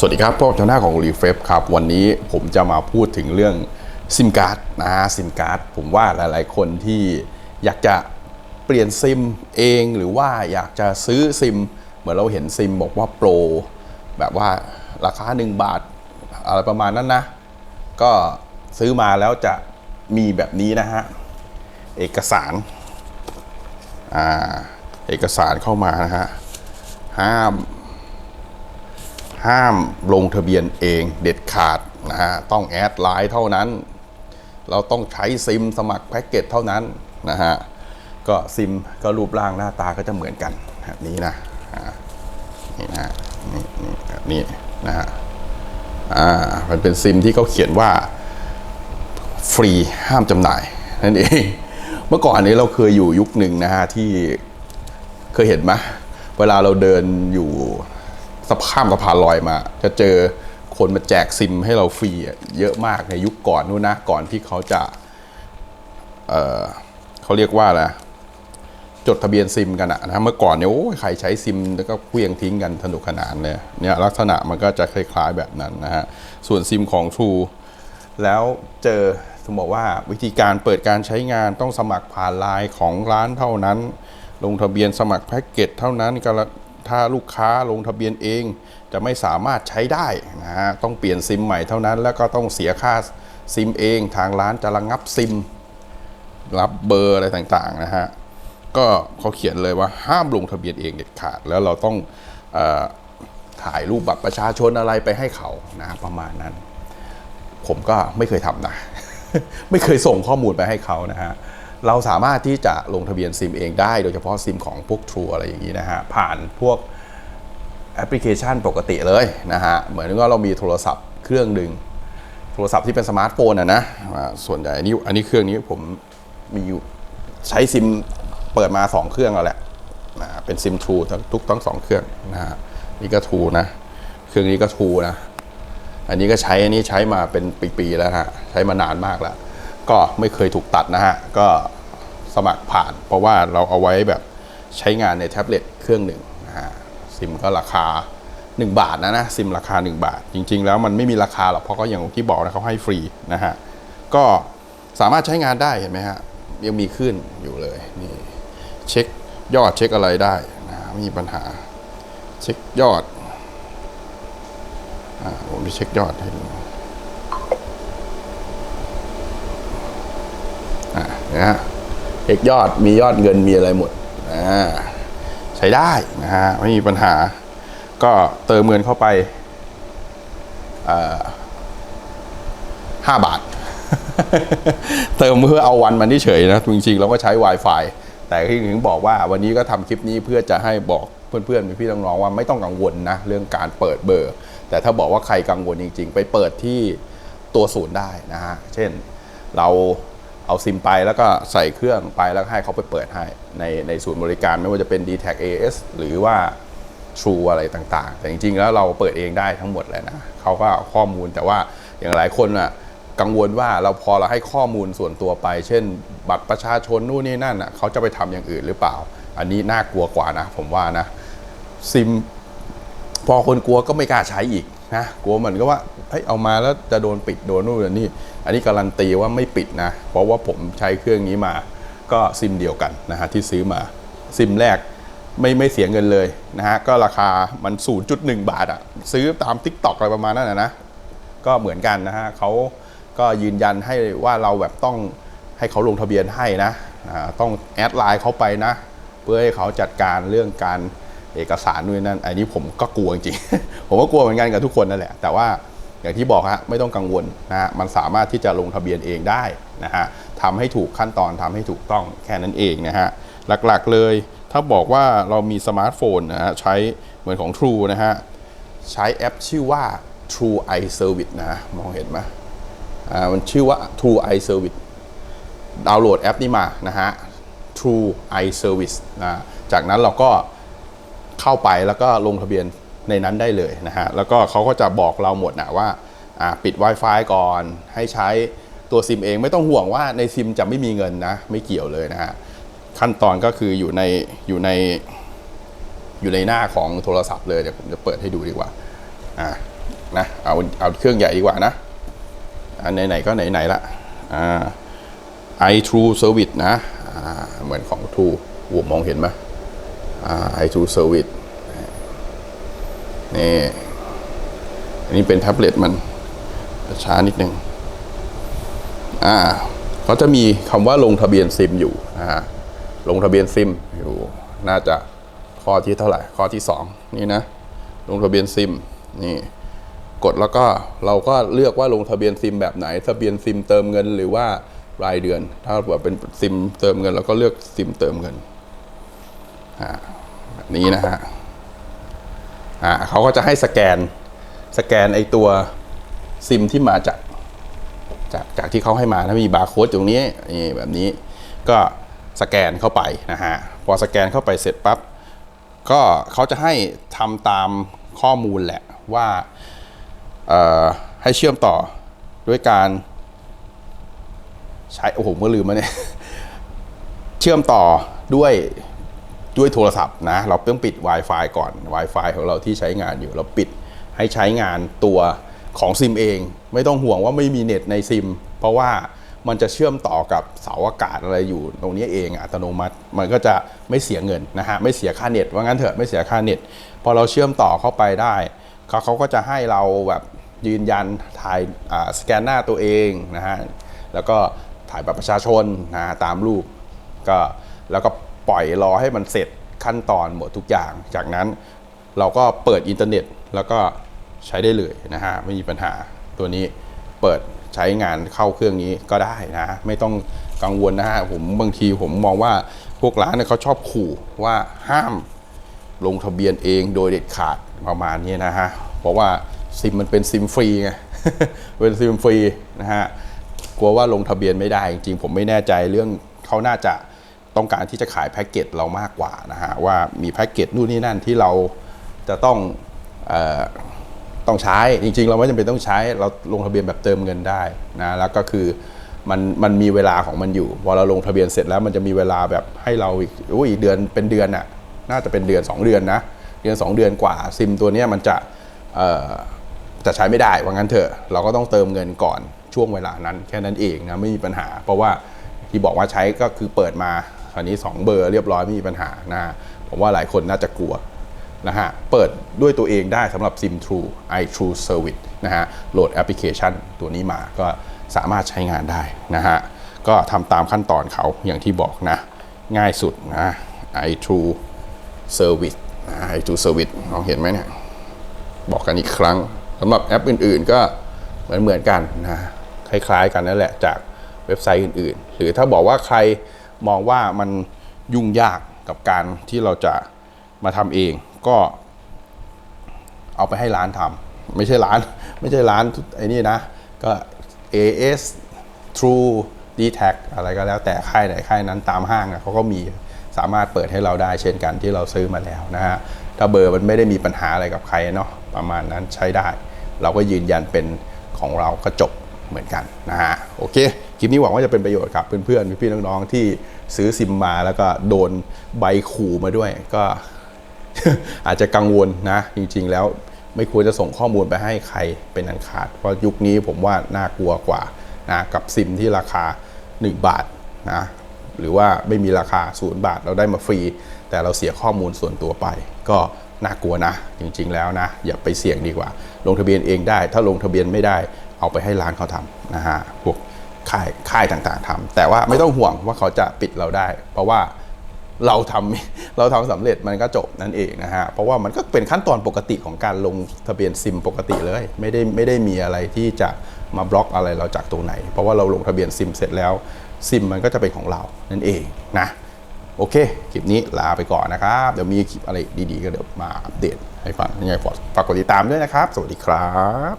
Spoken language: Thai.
สวัสดีครับพวกเจ้าหน้าของรีเฟฟครับ วันนี้ผมจะมาพูดถึงเรื่องซิมการ์ดนะซิมการ์ดผมว่าหลาย ๆ คนที่อยากจะเปลี่ยนซิมเองหรือว่าอยากจะซื้อซิม เหมือนเราเห็นซิมบอกว่าโปรแบบว่าราคา 1 บาท อะไรประมาณนั้นนะ ก็ซื้อมาแล้วจะมีแบบนี้นะฮะ เอกสารอ่าเอกสารเข้ามานะฮะห้าม ห้ามลงทะเบียนเองเด็ดขาดนะฮะต้องแอดไลน์เท่านั้น เราต้องใช้ซิมสมัครแพ็กเกจเท่านั้นนะฮะก็ซิมก็รูปร่างหน้าตาก็จะเหมือนกันแบบนี้นะนี่นะฮะนี่นี่แบบนี้นะฮะอ่ามันเป็นซิมที่เขาเขียนว่าฟรีห้ามจำหน่ายนั่นเองเมื่อก่อนนี้เราเคยอยู่ยุคหนึ่งนะฮะที่เคยเห็นไหมเวลาเราเดินอยู่ สะพานสะพานลอยมา จะเจอคนมาแจกซิมให้เราฟรีเยอะมากในยุคก่อนนู้นนะก่อนที่เขาจะเเขาเรียกว่าอะไรจดทะเบียนซิมกันอะนะเมื่อก่อนเนี่ยโอ้ใครใช้ซิมแล้วก็เคลียงทิ้งกันสนุกขนานเลยเนี่ยลักษณะมันก็จะคล้ายๆแบบนั้นนะฮะส่วนซิมของ True แล้วเจอสมบอกว่าวิธีการเปิดการใช้งานต้องสมัครผ่านไลน์ของร้านเท่านั้น ลงทะเบียนสมัครแพ็กเกจเท่านั้นก็ละ ถ้าลูกค้าลงทะเบียนเอง จะไม่สามารถใช้ได้นะฮะต้องเปลี่ยนซิมใหม่เท่านั้น แล้วก็ต้องเสียค่าซิมเองทางร้านจะระงงับซิม รับเบอร์อะไรต่างๆนะฮะก็เขาเขียนเลยว่าห้ามลงทะเบียนเองเด็ดขาด แล้วเราต้องอถ่ายรูปบัตรประชาชนอะไรไปให้เขานะประมาณนั้น ผมก็ไม่เคยทำนะ ไม่เคยส่งข้อมูลไปให้เขานะฮะ เราสามารถที่จะลงทะเบียนซิมเองได้ โดยเฉพาะซิมของพวก True อะไรอย่างนี้นะฮะ ผ่านพวกแอปพลิเคชันปกติเลยนะฮะ เหมือนว่าเรามีโทรศัพท์เครื่องหนึ่งโทรศัพท์ที่เป็นสมาร์ทโฟนอะนะส่วนใหญ่อันนี้อันนี้เครื่องนี้ผมมีอยู่ใช้ซิมเปิดมา 2 เครื่องแล้วแหละนะเป็นซิมทรูทั้งทุกทั้งสองเครื่องนะฮะนี่ก็ทรูนะ เครื่องนี้ก็ทรูนะ อันนี้ก็ใช้อันนี้ใช้มาเป็นปีๆแล้วฮะใช้มานานมากแล้ว ก็ไม่เคยถูกตัดนะฮะ ก็สมัครผ่าน เพราะว่าเราเอาไว้แบบใช้งานในแท็บเล็ตเครื่องหนึ่งนะฮะซิมก็ราคา 1 บาทนะนะซิมราคา 1 บาท จริง ๆ แล้วมันไม่มีราคาหรอกเพราะก็อย่างที่บอกนะเขาให้ฟรีนะฮะก็สามารถใช้งานได้เห็นไหมฮะยังมีขึ้นอยู่เลยนี่เช็คยอดเช็คอะไรได้นะไม่มีปัญหา เช็คยอดอ่าผมจะเช็คยอดให้ดูอ่า นะฮะเช็คยอดมียอดเงินมีอะไรหมดอ่าใช้ได้นะฮะไม่มีปัญหา ก็เติมเงินเข้าไปห้าบาท เติมเพื่อเอาวันมันเฉยนะ จริงๆ เราก็ใช้ Wi-Fi แต่ที่ถึงบอกว่าวันนี้ก็ทำคลิปนี้เพื่อจะให้บอกเพื่อนๆพี่ๆน้องๆว่าไม่ต้องกังวลนะ เรื่องการเปิดเบอร์ แต่ถ้าบอกว่าใครกังวลจริง ๆ ไปเปิดที่ตัวศูนย์ได้นะฮะ เช่นเรา เอาซิมไปแล้วก็ใส่เครื่องไปแล้วให้เขาไปเปิดให้ในในศูนย์บริการไม่ว่าจะเป็น d t a c AS หรือว่า True อะไรต่างๆ แต่จริงๆ แล้วเราเปิดเองได้ทั้งหมดเลยนะเขาก็เอาข้อมูลแต่ว่าอย่างหลายคนอะกังวลว่าเราพอเราให้ข้อมูลส่วนตัวไป เช่น บัตรประชาชนนู่นนี่นั่นอะเขาจะไปทำอย่างอื่นหรือเปล่า อันนี้น่ากลัวกว่านะ ผมว่านะซิมพอคนกลัวก็ไม่กล้าใช้อีก นะกลัวเหมือนก็ว่าเฮ้ยเอามาแล้วจะโดนปิดโดนนู่นโดนนี่อันนี้การันตีว่าไม่ปิดนะ เพราะว่าผมใช้เครื่องนี้มา ก็ซิมเดียวกันนะฮะที่ซื้อมาซิมแรกไม่ไม่เสียเงินเลยนะฮะก็ราคามัน 0.1 บาทอะซื้อตาม Tik t o อกอะไรประมาณนั้นนะนะก็เหมือนกันนะฮะเขาก็ยืนยันให้ว่าเราแบบต้องให้เขาลงทะเบียนให้นะอ่าต้องแอดไลน์เขาไปนะ เพื่อให้เขาจัดการเรื่องการ เอกสารนู่นนั่นอันนี้ผมก็กลัวจริงผมก็กลัวเหมือนกันกับทุกคนนั่นแหละ แต่ว่าอย่างที่บอกฮะไม่ต้องกังวลนะฮะมันสามารถที่จะลงทะเบียนเองได้นะฮะทำให้ถูกขั้นตอนทำให้ถูกต้องแค่นั้นเองนะฮะหลักๆเลย ถ้าบอกว่าเรามีสมาร์ทโฟนนะฮะใช้เหมือนของ True นะฮะใช้แอปชื่อว่า True i Service นะฮะมองเห็นไหมอ่ามันชื่อว่า True i Service ดาวน์โหลดแอปนี้มานะฮะ True i Service นะจากนั้นเราก็ เข้าไปแล้วก็ลงทะเบียนในนั้นได้เลยนะฮะแล้วก็เขาก็จะบอกเราหมดนะว่าปิด Wi-Fi ก่อนให้ใช้ตัวซิมเองไม่ต้องห่วงว่าในซิมจะไม่มีเงินนะ ไม่เกี่ยวเลยนะฮะขั้นตอนก็คืออยู่ในอยู่ในอยู่ในหน้าของโทรศัพท์เลยเดี๋ยวผมจะเปิดให้ดูดีกว่าอ่านะเอาเอาเครื่องใหญ่ดีกว่านะอันไหนๆก็ไหนๆละอ่า i True Service นะอ่าเหมือนของ True โอ้มองเห็นไหม อ่า i True Service นี่อันนี้เป็นแท็บเล็ตมันช้านิดนึงอ่าเขาจะมีคำว่าลงทะเบียนซิมอยู่นะฮะลงทะเบียนซิมอยู่น่าจะข้อที่เท่าไหร่ข้อที่สองนี่นะ ลงทะเบียนซิมนี่กดแล้วก็เราก็เลือกว่าลงทะเบียนซิมแบบไหน ทะเบียนซิมเติมเงินหรือว่ารายเดือน ถ้าเกิดเป็นซิมเติมเงินเราก็เลือกซิมเติมเงิน แบบนี้นะฮะอ่าเขาก็จะให้สแกนสแกนไอตัวซิมที่มาจากจากจากที่เขาให้มาถ้ามีบาร์โค้ดตรงนี้นี่แบบนี้ก็สแกนเข้าไปนะฮะพอสแกนเข้าไปเสร็จปั๊บก็เขาจะให้ทำตามข้อมูลแหละว่าให้เชื่อมต่อด้วยการใช้โอ้โหเมื่อลืมมาเนี่ย เชื่อมต่อด้วย ด้วยโทรศัพท์นะเราต้องปิด Wi-Fi ก่อน Wi-Fi ของเราที่ใช้งานอยู่ เราปิดให้ใช้งานตัวของซิมเอง ไม่ต้องห่วงว่าไม่มีเน็ตในซิม เพราะว่ามันจะเชื่อมต่อกับเสาอากาศอะไรอยู่ ตรงนี้เองอัตโนมัติมันก็จะไม่เสียเงินนะฮะไม่เสียค่าเน็ตว่างั้นเถอะไม่เสียค่าเน็ตพอเราเชื่อมต่อเข้าไปได้เขาเขาก็จะให้เราแบบยืนยันถ่ายสแกนหน้าตัวเองนะฮะแล้วก็ถ่ายบัตรประชาชนนะตามรูปก็แล้วก็ ปล่อยรอให้มันเสร็จขั้นตอนหมดทุกอย่าง จากนั้นเราก็เปิดอินเทอร์เน็ต แล้วก็ใช้ได้เลยนะฮะไม่มีปัญหาตัวนี้เปิดใช้งานเข้าเครื่องนี้ก็ได้นะ ไม่ต้องกังวลนะฮะผมบางทีผมมองว่าพวกร้านเนี่ยเขาชอบขู่ว่าห้ามลงทะเบียนเองโดยเด็ดขาดประมาณนี้นะฮะเพราะว่าซิมมันเป็นซิมฟรีไงเป็นซิมฟรีนะฮะกลัวว่าลงทะเบียนไม่ได้จริงๆผมไม่แน่ใจเรื่องเขาน่าจะ ต้องการที่จะขายแพ็กเกจเรามากกว่านะฮะว่ามีแพ็กเกจนู่นนี่นั่นที่เราจะต้องออต้องใช้จริง ๆ เราไม่จำเป็นต้องใช้เราลงทะเบียนแบบเติมเงินได้นะแล้วก็คือมันมันมีเวลาของมันอยู่พอเราลงทะเบียนเสร็จแล้วมันจะมีเวลาแบบให้เราอีกอุ้ยเดือนเป็นเดือนอะน่าจะเป็นเดือน 2 เดือนนะเดือน 2 เดือนกว่าซิมตัวนี้มันจะจะใช้ไม่ได้ว่างั้นเถอะเราก็ต้องเติมเงินก่อนช่วงเวลานั้นแค่นั้นเองนะไม่มีปัญหา เพราะว่าที่บอกว่าใช้ก็คือเปิดมา อันนี้ 2 เบอร์เรียบร้อยไม่มีปัญหานะผมว่าหลายคนน่าจะกลัวนะฮะเปิดด้วยตัวเองได้สำหรับ SIM True i True Service นะฮะโหลดแอปพลิเคชันตัวนี้มาก็สามารถใช้งานได้นะฮะก็ทำตามขั้นตอนเขาอย่างที่บอกนะ ง่ายสุดนะ i True Service นะ i True Service ลองเห็นไหมเนี่ย บอกกันอีกครั้งสำหรับแอปอื่น ๆ ก็เหมือนเหมือนกันนะคล้ายๆกันนั่นแหละจากเว็บไซต์อื่น ๆ หรือถ้าบอกว่าใคร มองว่ามันยุ่งยากกับการที่เราจะมาทำเองก็ เอาไปให้ร้านทำไม่ใช่ร้าน ไม่ใช่ร้านไอ้นี่นะ ก็ AS True d t a c อะไรก็แล้วแต่ค่ายไหนค่ายนั้นตามห้างเขาก็มีสามารถเปิดให้เราได้เช่นกันที่เราซื้อมาแล้วนะฮะถ้าเบอร์มันไม่ได้มีปัญหาอะไรกับใครเนาะประมาณนั้นใช้ได้ เราก็ยืนยันเป็นของเราก็จบเหมือนกันนะฮะโอเค คลิปนี้หวังว่าจะเป็นประโยชน์กับเพื่อนๆพี่ๆน้องๆที่ซื้อซิมมาแล้วก็โดนใบขู่มาด้วย ก็อาจจะกังวลนะ จริง ๆ แล้วไม่ควรจะส่งข้อมูลไปให้ใครเป็นอันขาด เพราะยุคนี้ผมว่าน่ากลัวกว่านะกับซิมที่ราคา 1 บาทนะหรือว่าไม่มีราคา 0 บาทเราได้มาฟรี แต่เราเสียข้อมูลส่วนตัวไป ก็น่ากลัวนะ จริง ๆ แล้วนะ อย่าไปเสี่ยงดีกว่า ลงทะเบียนเองได้ ถ้าลงทะเบียนไม่ได้เอาไปให้ร้านเขาทำนะฮะพวก ค่ายค่ายต่างๆทำแต่ว่าไม่ต้องห่วงว่าเขาจะปิดเราได้ เพราะว่าเราทำเราทำสำเร็จมันก็จบนั่นเองนะฮะเพราะว่ามันก็เป็นขั้นตอนปกติของการลงทะเบียนซิมปกติเลย ไม่ได้ไม่ได้มีอะไรที่จะมาบล็อกอะไรเราจากตรงไหน เพราะว่าเราลงทะเบียนซิมเสร็จแล้วซิมมันก็จะเป็นของเรานั่นเองนะโอเค คลิปนี้ลาไปก่อนนะครับ เดี๋ยวมีคลิปอะไรดีๆ ก็เดี๋ยวมาอัปเดตให้ฟังยังไงฝากกดติดตามด้วยนะครับ สวัสดีครับ